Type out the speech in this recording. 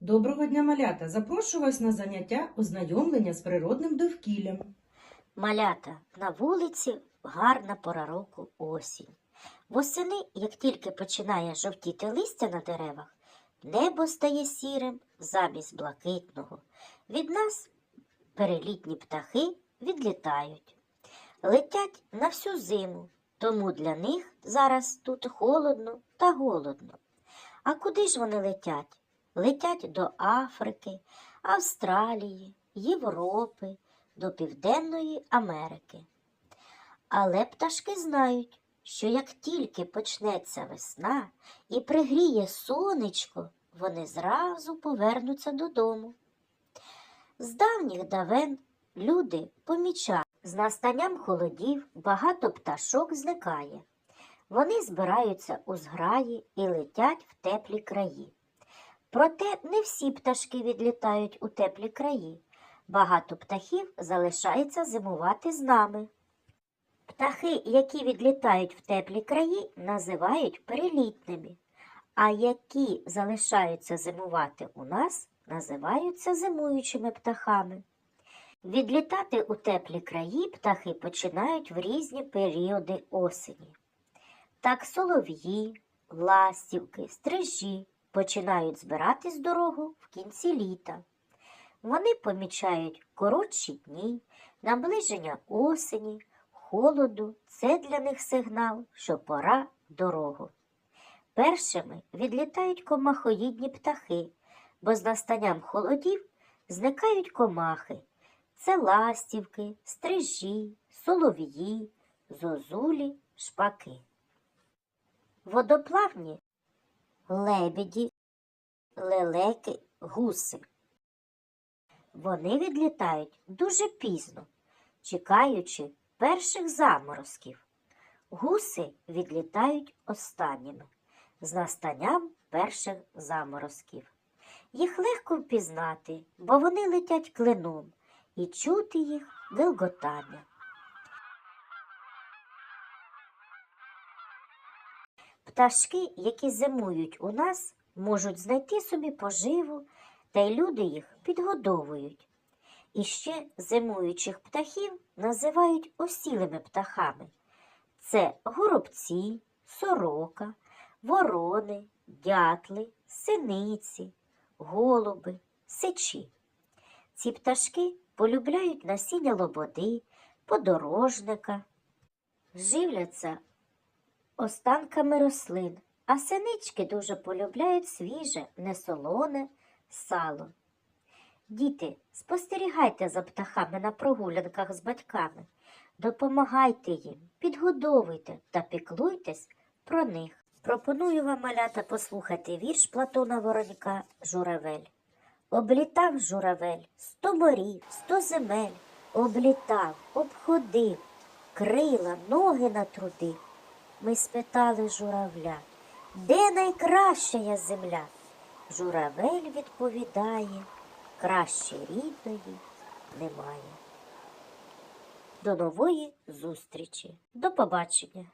Доброго дня, малята! Запрошую вас на заняття ознайомлення з природним довкіллям. Малята, на вулиці гарна пора року осінь. Восени, як тільки починає жовтіти листя на деревах, небо стає сірим замість блакитного. Від нас перелітні птахи відлітають. Летять на всю зиму, тому для них зараз тут холодно та голодно. А куди ж вони летять? Летять до Африки, Австралії, Європи, до Південної Америки. Але пташки знають, що як тільки почнеться весна і пригріє сонечко, вони зразу повернуться додому. З давніх давен люди помічають, з настанням холодів багато пташок зникає. Вони збираються у зграї і летять в теплі краї. Проте не всі пташки відлітають у теплі краї. Багато птахів залишається зимувати з нами. Птахи, які відлітають в теплі краї, називають перелітними, а які залишаються зимувати у нас, називаються зимуючими птахами. Відлітати у теплі краї птахи починають в різні періоди осені. Так солов'ї, ластівки, стрижі починають збиратись в дорогу в кінці літа. Вони помічають коротші дні, наближення осені, холоду. Це для них сигнал, що пора дорогу. Першими відлітають комахоїдні птахи, бо з настанням холодів зникають комахи. Це ластівки, стрижі, солов'ї, зозулі, шпаки. Водоплавні лебеді, лелеки, гуси. Вони відлітають дуже пізно, чекаючи перших заморозків. Гуси відлітають останніми з настанням перших заморозків. Їх легко впізнати, бо вони летять клином і чути їх гилготання. Пташки, які зимують у нас, можуть знайти собі поживу, та й люди їх підгодовують. І ще зимуючих птахів називають осілими птахами. Це горобці, сорока, ворони, дятли, синиці, голуби, сичі. Ці пташки полюбляють насіння лободи, подорожника, живляться останками рослин, а синички дуже полюбляють свіже, несолоне сало. Діти, спостерігайте за птахами на прогулянках з батьками, допомагайте їм, підгодовуйте та піклуйтесь про них. Пропоную вам, малята, послухати вірш Платона Воронька Журавель. Облітав журавель сто морів, сто земель, облітав, обходив, крила, ноги натрудив. Ми спитали журавля, де найкраща земля? Журавель відповідає, краще рідної немає. До нової зустрічі. До побачення!